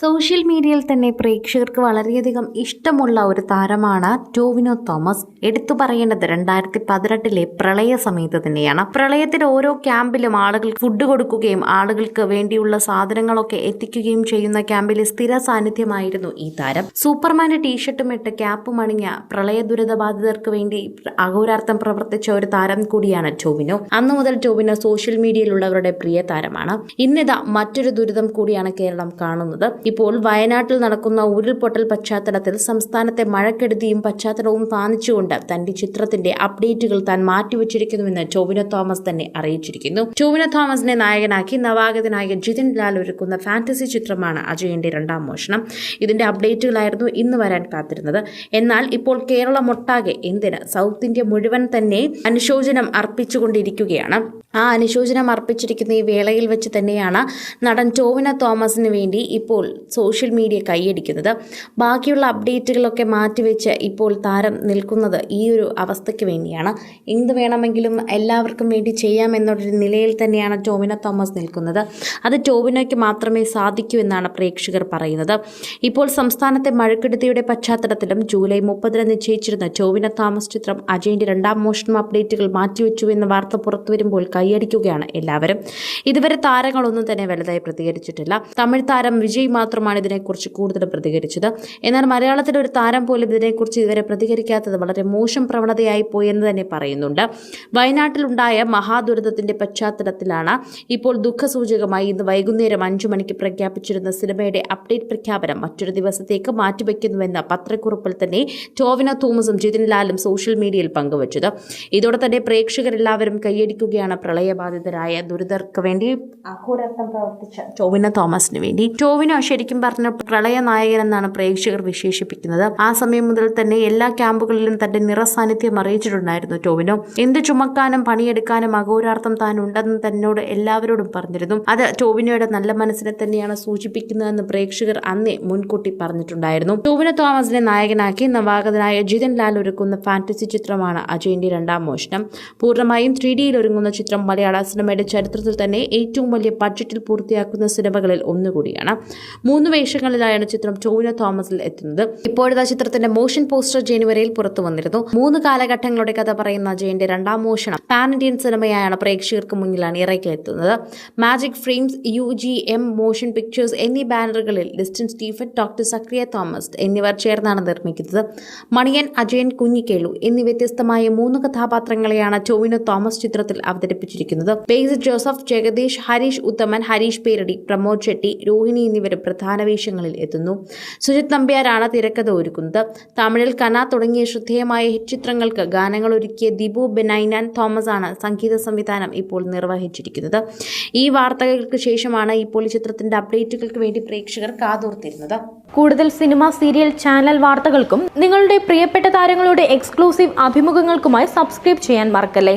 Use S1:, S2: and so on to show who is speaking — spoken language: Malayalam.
S1: സോഷ്യൽ മീഡിയയിൽ തന്നെ പ്രേക്ഷകർക്ക് വളരെയധികം ഇഷ്ടമുള്ള ഒരു താരമാണ് ടോവിനോ തോമസ്. എടുത്തു പറയേണ്ടത് രണ്ടായിരത്തി പതിനെട്ടിലെ പ്രളയ സമയത്ത് തന്നെയാണ്. പ്രളയത്തിൽ ഓരോ ക്യാമ്പിലും ആളുകൾ ഫുഡ് കൊടുക്കുകയും ആളുകൾക്ക് വേണ്ടിയുള്ള സാധനങ്ങളൊക്കെ എത്തിക്കുകയും ചെയ്യുന്ന ക്യാമ്പിലെ സ്ഥിര സാന്നിധ്യമായിരുന്നു ഈ താരം. സൂപ്പർമാന്റെ ടീഷർട്ടും ഇട്ട് ക്യാപ്പും അണിഞ്ഞ പ്രളയ ദുരിതബാധിതർക്ക് വേണ്ടി അഹോരാർത്ഥം പ്രവർത്തിച്ച ഒരു താരം കൂടിയാണ് ടോവിനോ. അന്നു മുതൽ ടോവിനോ സോഷ്യൽ മീഡിയയിലുള്ളവരുടെ പ്രിയ താരമാണ്. ഇന്നിതാ മറ്റൊരു ദുരിതം കൂടിയാണ് കേരളം കാണുന്നത്. ഇപ്പോൾ വയനാട്ടിൽ നടക്കുന്ന ഉരുൾപൊട്ടൽ പശ്ചാത്തലത്തിൽ സംസ്ഥാനത്തെ മഴക്കെടുതിയും പശ്ചാത്തലവും താന്നിച്ചുകൊണ്ട് തന്റെ ചിത്രത്തിന്റെ അപ്ഡേറ്റുകൾ താൻ മാറ്റിവെച്ചിരിക്കുന്നുവെന്ന് ടോവിനോ തോമസ് തന്നെ അറിയിച്ചിരിക്കുന്നു. ടോവിനോ തോമസിനെ നായകനാക്കി നവാഗതനായ ജിതിൻ ലാൽ ഒരുക്കുന്ന ഫാന്റസി ചിത്രമാണ് അജയന്റെ രണ്ടാം മോഷണം. ഇതിന്റെ അപ്ഡേറ്റുകളായിരുന്നു ഇന്ന് വരാൻ കാത്തിരുന്നത്. എന്നാൽ ഇപ്പോൾ കേരളമൊട്ടാകെ എന്തിന്? സൗത്ത് ഇന്ത്യ മുഴുവൻ തന്നെ അനുശോചനം അർപ്പിച്ചുകൊണ്ടിരിക്കുകയാണ്. ആ അനുശോചനം അർപ്പിച്ചിരിക്കുന്ന ഈ വേളയിൽ വെച്ച് തന്നെയാണ് നടൻ ടോവിന തോമസിന് വേണ്ടി ഇപ്പോൾ സോഷ്യൽ മീഡിയ കൈയടിക്കുന്നത്. ബാക്കിയുള്ള അപ്ഡേറ്റുകളൊക്കെ മാറ്റിവെച്ച് ഇപ്പോൾ താരം നിൽക്കുന്നത് ഈ ഒരു അവസ്ഥയ്ക്ക് വേണ്ടിയാണ്. എന്ത് വേണമെങ്കിലും എല്ലാവർക്കും വേണ്ടി ചെയ്യാമെന്നൊരു നിലയിൽ തന്നെയാണ് ടോവിന തോമസ് നിൽക്കുന്നത്. അത് ടോവിനോയ്ക്ക് മാത്രമേ സാധിക്കൂ എന്നാണ് പ്രേക്ഷകർ പറയുന്നത്. ഇപ്പോൾ സംസ്ഥാനത്തെ മഴക്കെടുതിയുടെ പശ്ചാത്തലത്തിലും ജൂലൈ മുപ്പതിന് നിശ്ചയിച്ചിരുന്ന ടോവിന തോമസ് ചിത്രം അജയന്റെ രണ്ടാം മോഷൻ അപ്ഡേറ്റുകൾ മാറ്റിവെച്ചു എന്ന വാർത്ത പുറത്തു വരുമ്പോൾ കൈയടിക്കുകയാണ് എല്ലാവരും. ഇതുവരെ താരങ്ങളൊന്നും തന്നെ വലുതായി പ്രതികരിച്ചിട്ടില്ല. തമിഴ് താരം വിജയ് മാത്രമാണ് ഇതിനെക്കുറിച്ച് കൂടുതൽ പ്രതികരിച്ചത്. എന്നാൽ മലയാളത്തിലെ ഒരു താരം പോലും ഇതിനെക്കുറിച്ച് ഇതുവരെ പ്രതികരിക്കാത്തത് വളരെ മോശം പ്രവണതയായി പോയി എന്ന് തന്നെ പറയുന്നുണ്ട്. വയനാട്ടിലുണ്ടായ മഹാദുരന്തത്തിന്റെ പശ്ചാത്തലത്തിലാണ് ഇപ്പോൾ ദുഃഖസൂചകമായി ഇന്ന് വൈകുന്നേരം അഞ്ചു മണിക്ക് പ്രഖ്യാപിച്ചിരുന്ന സിനിമയുടെ അപ്ഡേറ്റ് പ്രഖ്യാപനം മറ്റൊരു ദിവസത്തേക്ക് മാറ്റിവെക്കുന്നുവെന്ന പത്രക്കുറിപ്പിൽ തന്നെ ടോവിന തോമസും ജിതിൻ ലാലും സോഷ്യൽ മീഡിയയിൽ പങ്കുവച്ചത്. ഇതോടെ തന്നെ പ്രേക്ഷകരെല്ലാവരും കൈയടിക്കുകയാണ് പ്രളയബാധിതരായ ദുരിതർക്ക് വേണ്ടി. അഹോരാത്രം പ്രവർത്തിച്ച ടോവിന തോമസിന് വേണ്ടി. ടോവിനോ ശരിക്കും പറഞ്ഞ പ്രളയ നായകൻ എന്നാണ് പ്രേക്ഷകർ വിശേഷിപ്പിക്കുന്നത്. ആ സമയം മുതൽ തന്നെ എല്ലാ ക്യാമ്പുകളിലും തന്റെ നിറസാന്നിധ്യം അറിയിച്ചിട്ടുണ്ടായിരുന്നു ടോവിനോ. എന്ത് ചുമക്കാനും പണിയെടുക്കാനും അഘോരാർത്ഥം താൻ ഉണ്ടെന്ന് തന്നോട് എല്ലാവരോടും പറഞ്ഞിരുന്നു. അത് ടോവിനോയുടെ നല്ല മനസ്സിനെ തന്നെയാണ് സൂചിപ്പിക്കുന്നതെന്ന് പ്രേക്ഷകർ അന്നേ മുൻകൂട്ടി പറഞ്ഞിട്ടുണ്ടായിരുന്നു. ടോവിനോ തോമസിനെ നായകനാക്കി നവാഗതനായ ജിതൻ ലാൽ ഒരുക്കുന്ന ഫാന്റസി ചിത്രമാണ് അജയന്റെ രണ്ടാം മോഷണം. പൂർണമായും ത്രീ ഡിയിൽ ഒരുങ്ങുന്ന ചിത്രം മലയാള സിനിമയുടെ ചരിത്രത്തിൽ തന്നെ ഏറ്റവും വലിയ ബഡ്ജറ്റിൽ പൂർത്തിയാക്കുന്ന സിനിമകളിൽ ഒന്നുകൂടിയാണ്. മൂന്ന് വേഷങ്ങളിലായാണ് ചിത്രം ടോവിനോ തോമസിൽ എത്തുന്നത്. ഇപ്പോഴത്തെ ചിത്രത്തിന്റെ മോഷൻ പോസ്റ്റർ ജനുവരിയിൽ പുറത്തു വന്നിരുന്നു. മൂന്ന് കാലഘട്ടങ്ങളുടെ കഥ പറയുന്ന അജയന്റെ രണ്ടാം മോഷണം പാൻ ഇന്ത്യൻ സിനിമയായാണ് പ്രേക്ഷകർക്ക് മുന്നിലാണ് ഇറക്കിയെത്തുന്നത്. Magic frames U G M motion pictures എന്നീ ബാനറുകളിൽ ലിസ്റ്റിൻ സ്റ്റീഫൻ ഡോക്ടർ സക്രിയ തോമസ് എന്നിവർ ചേർന്നാണ് നിർമ്മിക്കുന്നത്. മണിയൻ അജയൻ കുഞ്ഞിക്കേളു എന്നീ വ്യത്യസ്തമായ മൂന്ന് കഥാപാത്രങ്ങളെയാണ് ടോവിനോ തോമസ് ചിത്രത്തിൽ അവതരിപ്പിച്ചിരിക്കുന്നത്. ബേസ് ജോസഫ് ജഗദീഷ് ഹരീഷ് ഉത്തമൻ ഹരീഷ് പേരടി പ്രമോദ് ഷെട്ടി രോഹിണി എന്നിവരും പ്രധാന വേഷങ്ങളിൽ എത്തുന്നു. സുജിത് നമ്പ്യാരാണ് തിരക്കഥ ഒരുക്കുന്നത്. തമിഴിൽ കന തുടങ്ങിയ ശ്രദ്ധേയമായ ഹിറ്റ് ചിത്രങ്ങൾക്ക് ഗാനങ്ങൾ ഒരുക്കിയ ദിബു ബെനൈനാൻ തോമസ് ആണ് സംഗീത സംവിധാനം ഇപ്പോൾ നിർവഹിച്ചിരിക്കുന്നത്. ഈ വാർത്തകൾക്ക് ശേഷമാണ് ഇപ്പോൾ ഈ ചിത്രത്തിന്റെ അപ്ഡേറ്റുകൾക്ക് വേണ്ടി പ്രേക്ഷകർ കാതോർത്തിരുന്നത്.
S2: കൂടുതൽ സിനിമ സീരിയൽ ചാനൽ വാർത്തകൾക്കും നിങ്ങളുടെ പ്രിയപ്പെട്ട താരങ്ങളുടെ എക്സ്ക്ലൂസീവ് അഭിമുഖങ്ങൾക്കുമായി സബ്സ്ക്രൈബ് ചെയ്യാൻ മറക്കല്ലേ?